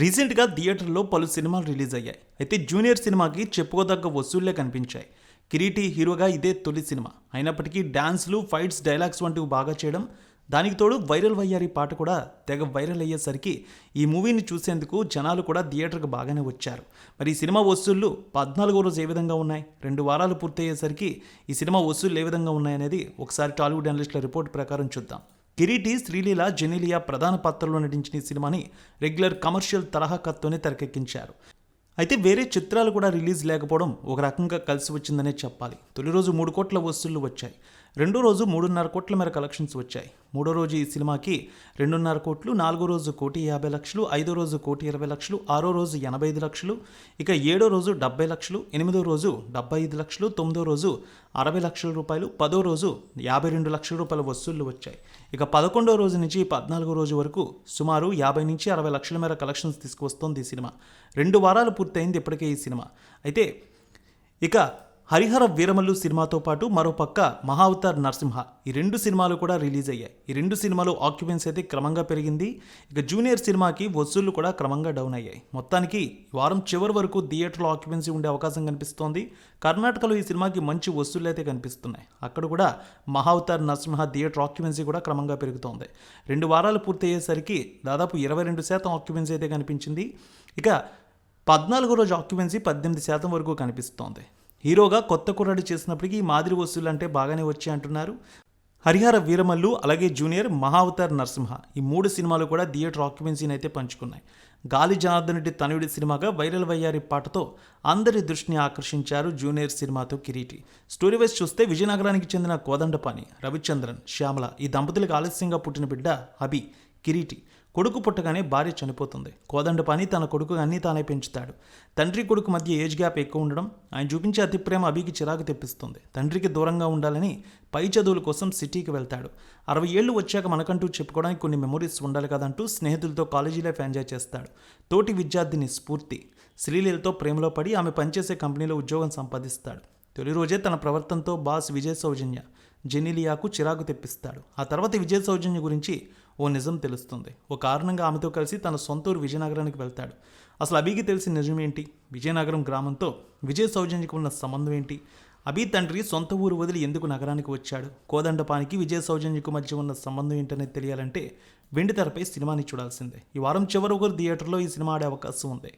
రీసెంట్గా థియేటర్లో పలు సినిమాలు రిలీజ్ అయ్యాయి. అయితే జూనియర్ సినిమాకి చెప్పుకోదగ్గ వసూళ్ళే కనిపించాయి. కిరీటి హీరోగా ఇదే తొలి సినిమా. అయినప్పటికీ డ్యాన్స్లు ఫైట్స్ డైలాగ్స్ వంటివి బాగా చేయడం దానికి తోడు వైరల్ వయ్యారి పాట కూడా తెగ వైరల్ అయ్యేసరికి ఈ మూవీని చూసేందుకు జనాలు కూడా థియేటర్కి బాగానే వచ్చారు. మరి ఈ సినిమా వసూళ్ళు పద్నాలుగో రోజు ఏ విధంగా ఉన్నాయి? రెండు వారాలు పూర్తయ్యేసరికి ఈ సినిమా వసూళ్ళు ఏ విధంగా ఉన్నాయనేది ఒకసారి టాలీవుడ్ అనలిస్టుల రిపోర్ట్ ప్రకారం చూద్దాం. కిరీటి శ్రీలీల జెనీలియా ప్రధాన పాత్రలో నటించిన ఈ సినిమాని రెగ్యులర్ కమర్షియల్ తరహా తెరకెక్కించారు. అయితే వేరే చిత్రాలు కూడా రిలీజ్ లేకపోవడం ఒక రకంగా కలిసి వచ్చిందనే చెప్పాలి. తొలి రోజు మూడు కోట్ల వసూళ్ళు వచ్చాయి. రెండో రోజు మూడున్నర కోట్ల మేర కలెక్షన్స్ వచ్చాయి. మూడో రోజు ఈ సినిమాకి రెండున్నర కోట్లు నాలుగో రోజు కోటి యాభై లక్షలు ఐదో రోజు కోటి ఇరవై లక్షలు ఆరో రోజు ఎనభై ఐదు లక్షలు ఇక ఏడో రోజు డెబ్బై లక్షలు ఎనిమిదో రోజు డెబ్బై ఐదు లక్షలు తొమ్మిదో రోజు అరవై లక్షల రూపాయలు పదో రోజు యాభై రెండు లక్షల రూపాయల వసూళ్ళు వచ్చాయి. ఇక పదకొండో రోజు నుంచి పద్నాలుగో రోజు వరకు సుమారు యాభై నుంచి అరవై లక్షల మేర కలెక్షన్స్ తీసుకువస్తోంది ఈ సినిమా. రెండు వారాలు పూర్తయింది ఇప్పటికే ఈ సినిమా. అయితే ఇక హరిహర వీరమల్లు సినిమాతో పాటు మరోపక్క మహావతార్ నరసింహ. ఈ రెండు సినిమాలు కూడా రిలీజ్ అయ్యాయి. ఈ రెండు సినిమాలు ఆక్యుపెన్సీ అయితే క్రమంగా పెరిగింది. ఇక జూనియర్ సినిమాకి వసూళ్ళు కూడా క్రమంగా డౌన్ అయ్యాయి. మొత్తానికి వారం చివరి వరకు థియేటర్లో ఆక్యుపెన్సీ ఉండే అవకాశం కనిపిస్తోంది. కర్ణాటకలో ఈ సినిమాకి మంచి వసూళ్ళు అయితే కనిపిస్తున్నాయి. అక్కడ కూడా మహావతార్ నరసింహ థియేటర్ ఆక్యుపెన్సీ కూడా క్రమంగా పెరుగుతోంది. రెండు వారాలు పూర్తయ్యేసరికి దాదాపు ఇరవై రెండు శాతం ఆక్యుపెన్సీ అయితే కనిపించింది. ఇక పద్నాలుగో రోజు ఆక్యుపెన్సీ పద్దెనిమిది శాతం వరకు కనిపిస్తోంది. హీరోగా కొత్త కుర్రాడు చేసినప్పటికీ ఈ మాదిరి వసూలు అంటే బాగానే వచ్చి అంటున్నారు. హరిహర వీరమల్లు అలాగే జూనియర్ మహావతార్ నరసింహ ఈ మూడు సినిమాలు కూడా థియేటర్ ఆక్యుపెన్సీని అయితే పంచుకున్నాయి. గాలి జనార్దన్ రెడ్డి తనుడి సినిమాగా వైరల్ వయ్యారి పాటతో అందరి దృష్టిని ఆకర్షించారు జూనియర్ సినిమాతో కిరీటి. స్టోరీ వైజ్ చూస్తే విజయనగరానికి చెందిన కోదండపాణి రవిచంద్రన్ శ్యామల ఈ దంపతులకు ఆలస్యంగా పుట్టిన బిడ్డ అభి కిరీటి. కొడుకు పుట్టగానే భార్య చనిపోతుంది. కోదండపాని తన కొడుకు అన్నీ తానే పెంచుతాడు. తండ్రి కొడుకు మధ్య ఏజ్ గ్యాప్ ఎక్కువ ఉండడం ఆయన చూపించే అతి ప్రేమ అభికి చిరాకు తెప్పిస్తుంది. తండ్రికి దూరంగా ఉండాలని పై చదువుల కోసం సిటీకి వెళ్తాడు. అరవై ఏళ్ళు వచ్చాక మనకంటూ చెప్పుకోవడానికి కొన్ని మెమొరీస్ ఉండాలి కదంటూ స్నేహితులతో కాలేజీ లైఫ్ ఎంజాయ్ చేస్తాడు. తోటి విద్యార్థిని స్ఫూర్తి. శ్రీలీలతో ప్రేమలో పడి ఆమె పనిచేసే కంపెనీలో ఉద్యోగం సంపాదిస్తాడు. తొలి రోజే తన ప్రవర్తనతో బాస్ విజయ్ సౌజన్య జెనీలియాకు చిరాకు తెప్పిస్తాడు. ఆ తర్వాత విజయ్ సౌజన్య గురించి ఓ నిజం తెలుస్తుంది. ఓ కారణంగా ఆమెతో కలిసి తన సొంత ఊరు విజయనగరానికి వెళ్తాడు. అసలు అభికి తెలిసిన నిజం ఏంటి? విజయనగరం గ్రామంతో విజయ సౌజన్యకు ఉన్న సంబంధం ఏంటి? అభి తండ్రి సొంత ఊరు వదిలి ఎందుకు నగరానికి వచ్చాడు? కోదండపానికి విజయ సౌజన్యకు మధ్య ఉన్న సంబంధం ఏంటనేది తెలియాలంటే వెండి తెరపై సినిమాని చూడాల్సిందే. ఈ వారం చివరి ఒకరు థియేటర్లో ఈ సినిమా ఆడే అవకాశం ఉంది.